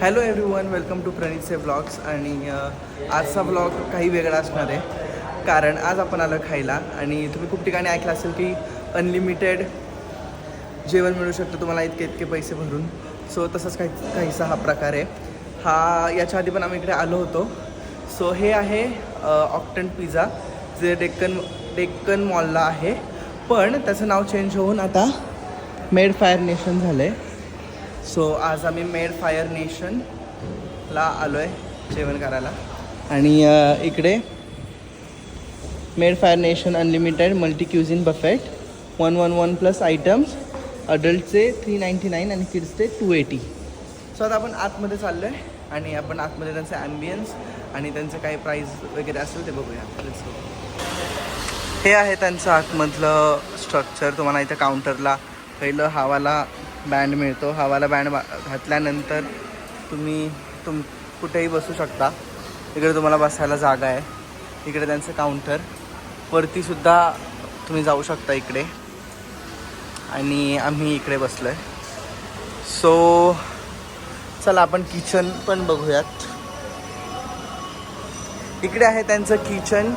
Hello every one welcome to प्रणितचे vlogs आणि आजचा व्लॉग काही वेगळा असणार आहे. कारण आज आपण आलो खायला. आणि तुम्ही खूप ठिकाणी ऐकलं असेल की अनलिमिटेड जेवण मिळू शकतं तुम्हाला इतके इतके पैसे भरून. सो तसंच काही काहीसा हा प्रकार आहे. हा याच्या आधी पण आम्ही इकडे आलो होतो. सो हे आहे ऑक्टन पिझ्झा जे डेक्कन डेक्कन मॉलला आहे. पण त्याचं नाव चेंज होऊन आता मेड फायर नेशन झालं आहे सो आज आम्ही मेड फायर नेशनला आलो आहे जेवण करायला. आणि इकडे made fire nation unlimited multi cuisine buffet one one one plus items अडल्टचे three ninety nine आणि किड्सचे टू एटी. सो आता आपण आतमध्ये चाललो आहे आणि आपण आतमध्ये त्यांचे ॲम्बियन्स आणि त्यांचं काही प्राईज वगैरे असेल ते बघूया. हे आहे त्यांचं आतमधलं स्ट्रक्चर तुम्हाला इथं काउंटरला पहिलं हवाला बँड मिळतो. हवाला बँड घातल्यानंतर तुम्ही तुम कुठेही बसू शकता. इकडे तुम्हाला बसायला जागा आहे. इकडे त्यांचं काउंटर वरतीसुद्धा तुम्ही जाऊ शकता इकडे. आणि आम्ही इकडे बसलो आहे सो चला आपण किचन पण बघूयात. इकडे आहे त्यांचं किचन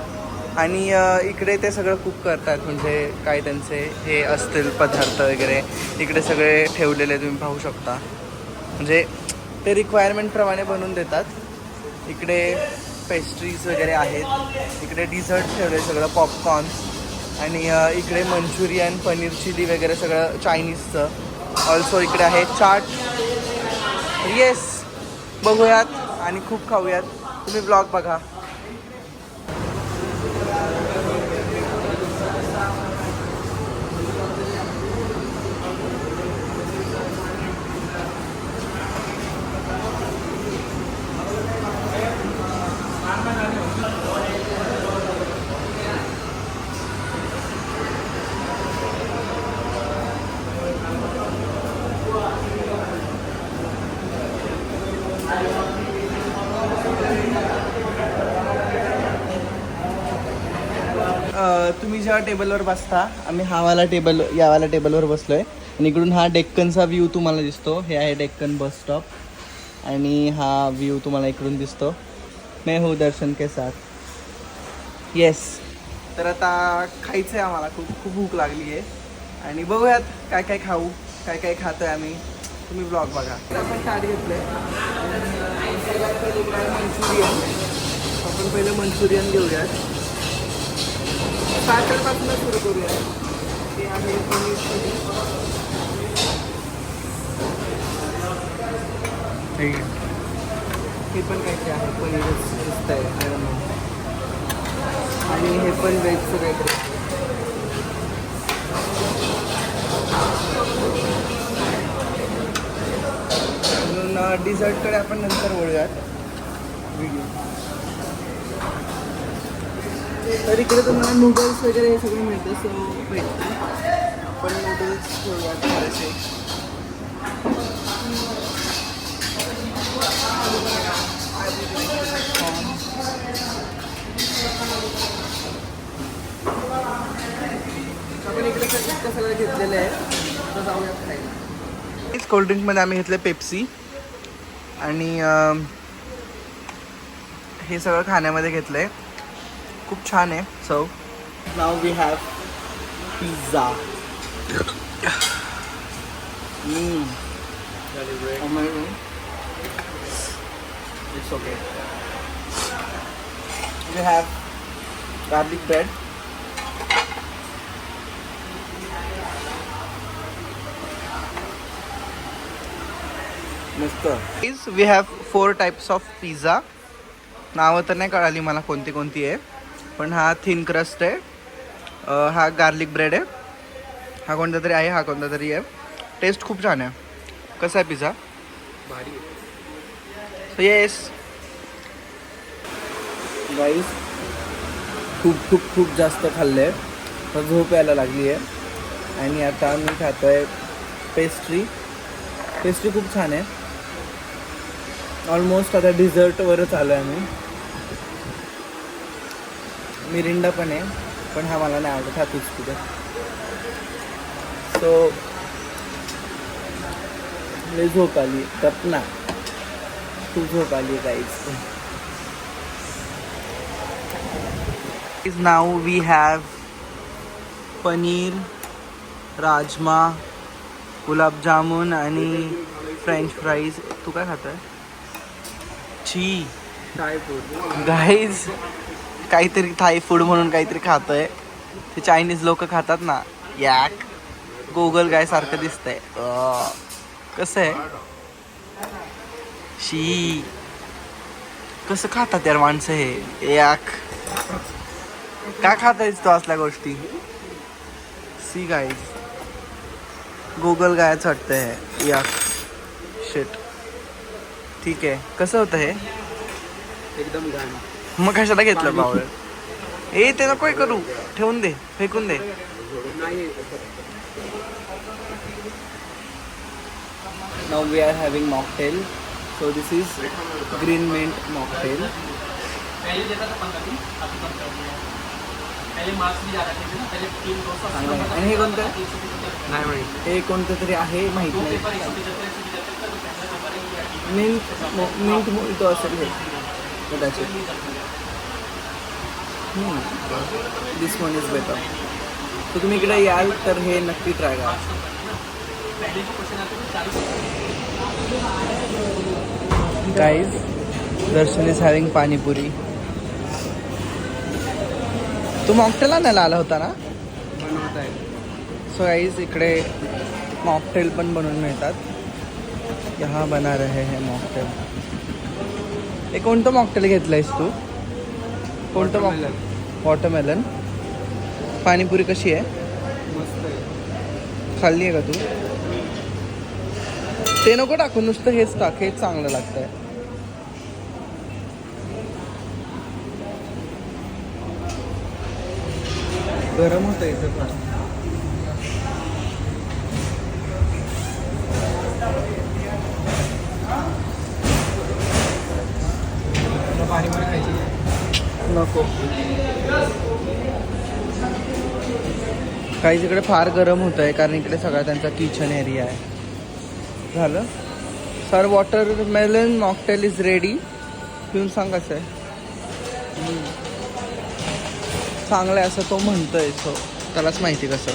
आणि इकडे ते सगळं कुक करतात म्हणजे काय त्यांचे हे असतील पदार्थ वगैरे इकडे सगळे ठेवलेले तुम्ही पाहू शकता. म्हणजे ते रिक्वायरमेंटप्रमाणे बनवून देतात. इकडे पेस्ट्रीज वगैरे आहेत. इकडे डिझर्ट ठेवले सगळं पॉपकॉर्न आणि इकडे मंचुरियन पनीर चिली वगैरे सगळं चायनीजचं ऑल्सो इकडे आहे चाट. येस बघूयात आणि खूप खाऊयात. तुम्ही ब्लॉग बघा. तुम्ही जेव्हा टेबलवर बसता आम्ही हावाला टेबल यावाला टेबलवर बसलो आहे आणि इकडून हा डेक्कनचा व्ह्यू तुम्हाला दिसतो. हे आहे डेक्कन बस स्टॉप आणि हा व्ह्यू तुम्हाला इकडून दिसतो. मैं हो दर्शन के साथ। येस तर आता खायचं आहे आम्हाला. खूप खूप भूक लागली आहे. आणि बघूयात काय काय खाऊ काय काय खातो आहे आम्ही. तुम्ही ब्लॉग बघा. तर आपण घेतलं आहे मंचुरियन. आपण पहिलं मंचुरियन घेऊयात. पातळपासून सुरू करूया ते आहे पनीर चिली. हे पण काहीतरी आहे पनीरच दिसत आहे आणि हे पण वेजचं काहीतरी म्हणून डिझर्टकडे आपण नंतर वळूयात. व्हिडिओ तर इकडे तुम्हाला नूडल्स वगैरे हे सगळं मिळतं सो भेटतं आपण नूडल्स घेऊया थोडेसे. आपण इकडे सगळं घेतलेलं आहे. तर जाऊयात खायला. कोल्ड्रिंकमध्ये आम्ही घेतलं पेप्सी आणि हे सगळं खाण्यामध्ये घेतलं आहे खूप छान आहे. चव नाव we have pizza it's okay we have garlic bread मस्त is we have four types of pizza नावं तर नाही कळाली मला कोणती कोणती आहे. पण हा थिन क्रस्ट आहे. हा गार्लिक ब्रेड आहे. हा कोणता तरी आहे हा कोणता तरी आहे. टेस्ट खूप छान आहे. कसा आहे पिझ्झा भारी येस गाईस खूप खूप खूप जास्त खाल्लं आहे तर झोप यायला लागली आहे. आणि आता मी खातो आहे पेस्ट्री पेस्ट्री खूप छान आहे. ऑलमोस्ट आता डिझर्टवरच आलो आहे आम्ही. मिरिंडा पण आहे पण हा मला नाही आवडत. हा तूच तुझं सो झोप आली. तर ना खूप झोप आली गाईज नाव वी हॅव पनीर राजमा गुलाबजामुन आणि फ्रेंच फ्राईज तू काय खातोय ची गाईज काहीतरी थाई फूड म्हणून काहीतरी खातोय ते चायनीज लोक खातात ना. याक गोगल गाय सारखं दिसतंय. कसं आहे? शी. कसं खातात यार माणसं हे? याक का खातायस तू असल्या गोष्टी? सी गाईज गुगल गायच वाटतं हे. याक शेट ठीक आहे. कसं होतं हे? एकदम घाण. मग कशाला घेतलं पावडर ए ते नकोय करू. ठेवून दे. फेकून दे. नाही. Now we are having is green mint mocktail. चांगलं आहे. आणि हे। कोणतं आहे? नाही माहीत हे कोणतं तरी आहे माहीत नाही। मिंट मिंट मोहितो असेल हे। कदाचित। दिस वन इज बेटर तर तुम्ही इकडे याल तर हे नक्की ट्राय करा. Guys Darshan is having pani puri. Tu mocktail आणायला आला होता ना? बनवत आहे सो गाईज इकडे मॉकटेल पण बनवून मिळतात. यहाँ बना रहे हैं मॉकटेल हे कोणतं मॉकटेल घेतलंयस तू? कोणतं मॉक Watermelon. वॉटरमेलन पाणीपुरी कशी आहे? मस्त आहे. खाल्ली आहे का तू? ते नको टाकू नुसतं हेच टाक हेच चांगलं लागतंय. गरम होतं इथं फार नको. काही इकडे फार गरम होत आहे कारण इकडे सगळा त्यांचा किचन एरिया आहे. झालं. Sir watermelon mocktail is ready पिऊन सांग कसं आहे. चांगलं आहे असं तो म्हणतोय सो त्यालाच माहिती कसं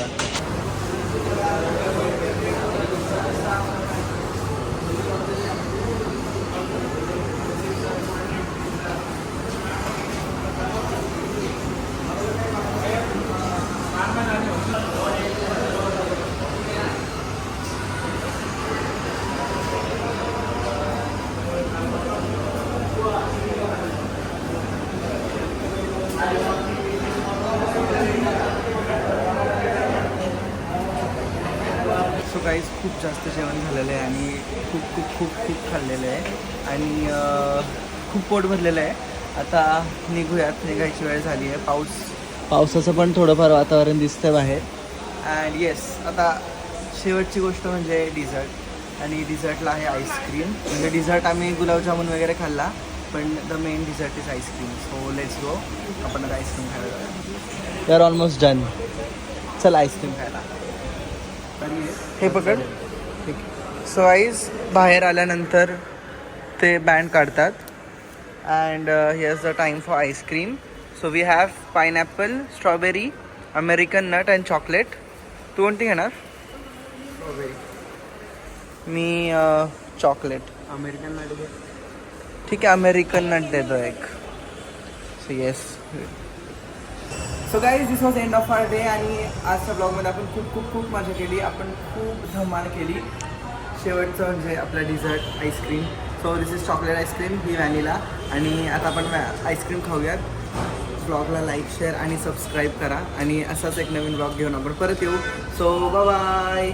खूप जास्त जेवण झालेलं आहे आणि खूप खूप खूप खूप खाल्लेलं आहे. आणि खूप पोट भरलेलं आहे. आता निघूयात. निघायची वेळ झाली आहे. पाऊस पावसाचं पण थोडंफार वातावरण दिसतंय बाहेर. अँड येस आता शेवटची गोष्ट म्हणजे डिझर्ट आणि डिझर्टला आहे आईस्क्रीम म्हणजे डिझर्ट आम्ही गुलाबजामुन वगैरे खाल्ला पण the main dessert is ice cream so let's go आपण आता आईस्क्रीम खायला जाऊया. वी आर ऑलमोस्ट डन चल आईस्क्रीम खायला. हे पकड सो आईज बाहेर आल्यानंतर ते बँड काढतात. And here's the time for ice cream so we have pineapple strawberry American nut and chocolate तू कोणती घेणार? मी चॉकलेट अमेरिकन नाईट ठीक आहे अमेरिकन नट देतो एक. So yes so guys this was end of our day आणि आजच्या ब्लॉगमध्ये आपण खूप खूप खूप मजा केली. आपण खूप धमाल केली. शेवटचं म्हणजे आपलं dessert ice cream so this is chocolate ice cream he vanilla आणि आता आपण आईस्क्रीम खाऊयात. ब्लॉगला लाईक शेअर आणि सबस्क्राईब करा. आणि असाच एक नवीन ब्लॉग घेऊन आपण परत येऊ. So bye